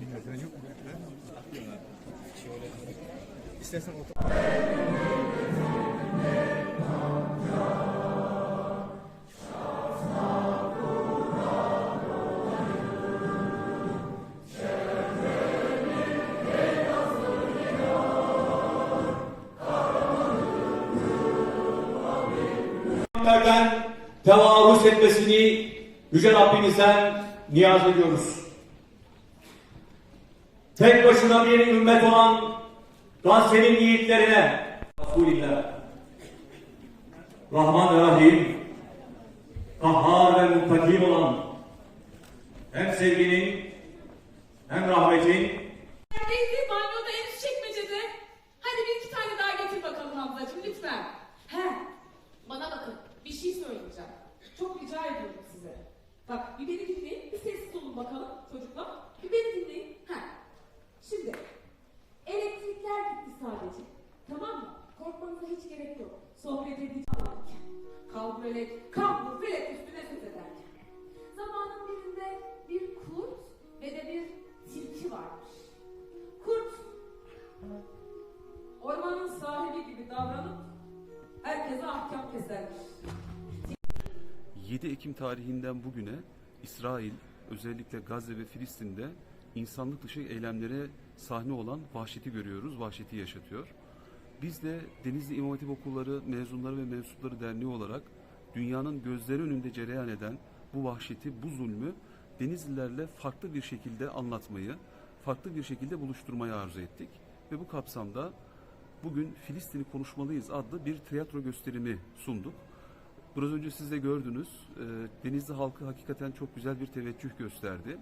Bilmiyorum. Yok mu? Şöyle. İstersen otur. Tevarüz etmesini Yüce Rabbimizden niyaz ediyoruz. Tek başına bir ümmet olan Gazze'nin yiğitlerine Resulillah Rahman ve Rahim Kahhar ve Muntakim olan hem sevginin hem rahmetin Neredeydi? Banyoda en üst çekmecede. Hadi bir iki tane daha getir bakalım ablacığım lütfen. He. Bana bakın. Bir şey söyleyeceğim. Çok rica ediyorum size. Bak bir beni dinleyin. Bir sessiz olun bakalım çocuklar. Bir beni dinleyin. Sohbet. Kal böyle, kal felek üstüne söz ederken. Zamanın birinde bir kurt ve de bir tilki varmış. Kurt ormanın sahibi gibi davranıp herkese ahkam kesermiş. 7 Ekim tarihinden bugüne İsrail özellikle Gazze ve Filistin'de insanlık dışı eylemlere sahne olan vahşeti görüyoruz, vahşeti yaşatıyor. Biz de Denizli İmam Hatip Okulları Mezunları ve Mensupları Derneği olarak dünyanın gözleri önünde cereyan eden bu vahşeti, bu zulmü Denizlilerle farklı bir şekilde anlatmayı, farklı bir şekilde buluşturmayı arzu ettik. Ve bu kapsamda bugün Filistin'i konuşmalıyız adlı bir tiyatro gösterimi sunduk. Biraz önce siz de gördünüz. e, Denizli halkı hakikaten çok güzel bir teveccüh gösterdi.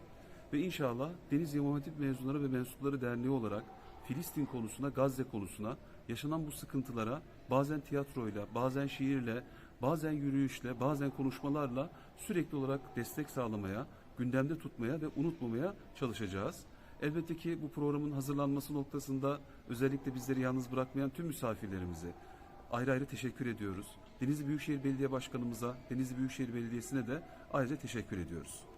Ve inşallah Denizli İmam Hatip Mezunları ve Mensupları Derneği olarak Filistin konusuna, Gazze konusuna, yaşanan bu sıkıntılara bazen tiyatroyla, bazen şiirle, bazen yürüyüşle, bazen konuşmalarla sürekli olarak destek sağlamaya, gündemde tutmaya ve unutmamaya çalışacağız. Elbette ki bu programın hazırlanması noktasında özellikle bizleri yalnız bırakmayan tüm misafirlerimize, ayrı ayrı teşekkür ediyoruz. Denizli Büyükşehir Belediye Başkanımıza, Denizli Büyükşehir Belediyesi'ne de ayrıca teşekkür ediyoruz.